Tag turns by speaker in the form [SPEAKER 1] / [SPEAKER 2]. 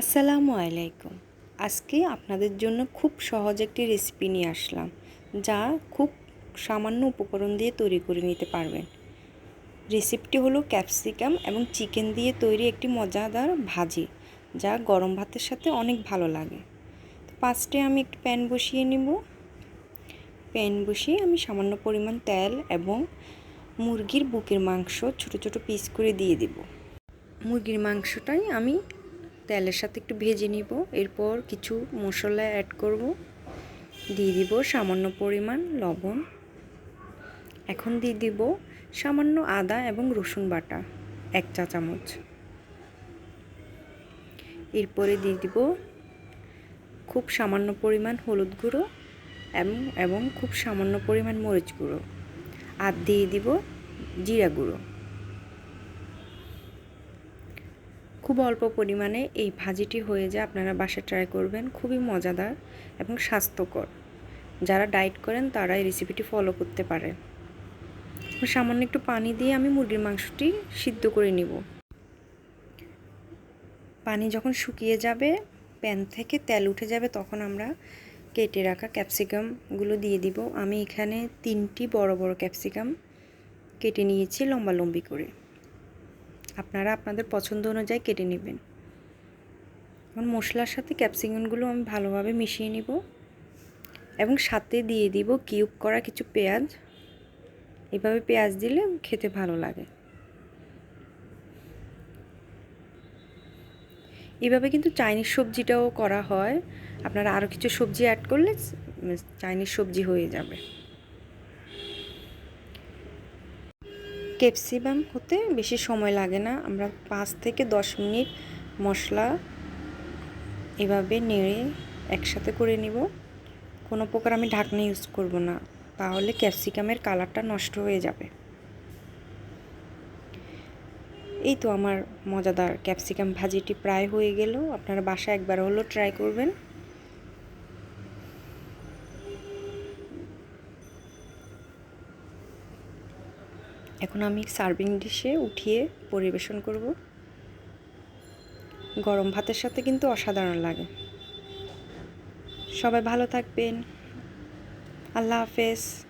[SPEAKER 1] আসসালামু আলাইকুম। আজকে আপনাদের জন্য খুব সহজ একটি রেসিপি নিয়ে আসলাম, যা খুব সামান্য উপকরণ দিয়ে তৈরি করে নিতে পারবেন। রেসিপিটি হলো ক্যাপসিকাম এবং চিকেন দিয়ে তৈরি একটি মজাদার ভাজি, যা গরম ভাতের সাথে অনেক ভালো লাগে। তো ফার্স্টে আমি একটি প্যান বসিয়ে নিব। প্যান বসিয়ে আমি সামান্য পরিমাণ তেল এবং মুরগির বুকের মাংস ছোট ছোট পিস করে দিয়ে দিব। মুরগির মাংসটাই আমি তেলের সাথে একটু ভেজে নিব। এরপর কিছু মশলা অ্যাড করব। দিয়ে দিব সামান্য পরিমাণ লবণ। এখন দিয়ে দিব সামান্য আদা এবং রসুন বাটা, এক চা চামচ। এরপরে দিয়ে দিব খুব সামান্য পরিমাণ হলুদ গুঁড়ো এবং এবং খুব সামান্য পরিমাণ মরিচ গুঁড়ো। আর দিয়ে দিব জিরা গুঁড়ো। খুব অল্প পরিমাণে এই ভাজিটি হয়ে যায়, আপনারা বাসায় ট্রাই করবেন। খুবই মজাদার এবং স্বাস্থ্যকর। যারা ডায়েট করেন, তারা এই রেসিপিটি ফলো করতে পারে সামান্য একটু পানি দিয়ে আমি মুরগির মাংসটি সিদ্ধ করে নিব। পানি যখন শুকিয়ে যাবে প্যান থেকে তেল উঠে যাবে, তখন আমরা কেটে রাখা ক্যাপসিকামগুলো দিয়ে দিব। আমি এখানে তিনটি বড় বড় ক্যাপসিকাম কেটে নিয়েছি লম্বা লম্বি করে। আপনারা আপনাদের পছন্দ অনুযায়ী কেটে নেবেন। এখন মশলার সাথে ক্যাপসিকামগুলো আমি ভালোভাবে মিশিয়ে নিব এবং সাথে দিয়ে দিব কিউব করা কিছু পেঁয়াজ। এভাবে পেঁয়াজ দিলে খেতে ভালো লাগে। এভাবে কিন্তু চাইনিজ সবজিটাও করা হয়। আপনারা আরও কিছু সবজি অ্যাড করলে চাইনিজ সবজি হয়ে যাবে। ক্যাপসিকাম হতে বেশি সময় লাগে না। আমরা পাঁচ থেকে দশ মিনিট মশলা এভাবে নেড়ে একসাথে করে নিব। কোনো প্রকার আমি ঢাকনা ইউজ করব না। তাহলে ক্যাপসিকামের কালারটা নষ্ট হয়ে যাবে। এই তো আমার মজাদার ক্যাপসিকাম ভাজিটি প্রায় হয়ে গেল। আপনারা বাসা একবার হলো ট্রাই করবেন। এখন আমি সার্ভিং ডিশে উঠিয়ে পরিবেশন করব। গরম ভাতের সাথে কিন্তু অসাধারণ লাগে। সবাই ভালো থাকবেন। আল্লাহ হাফেজ।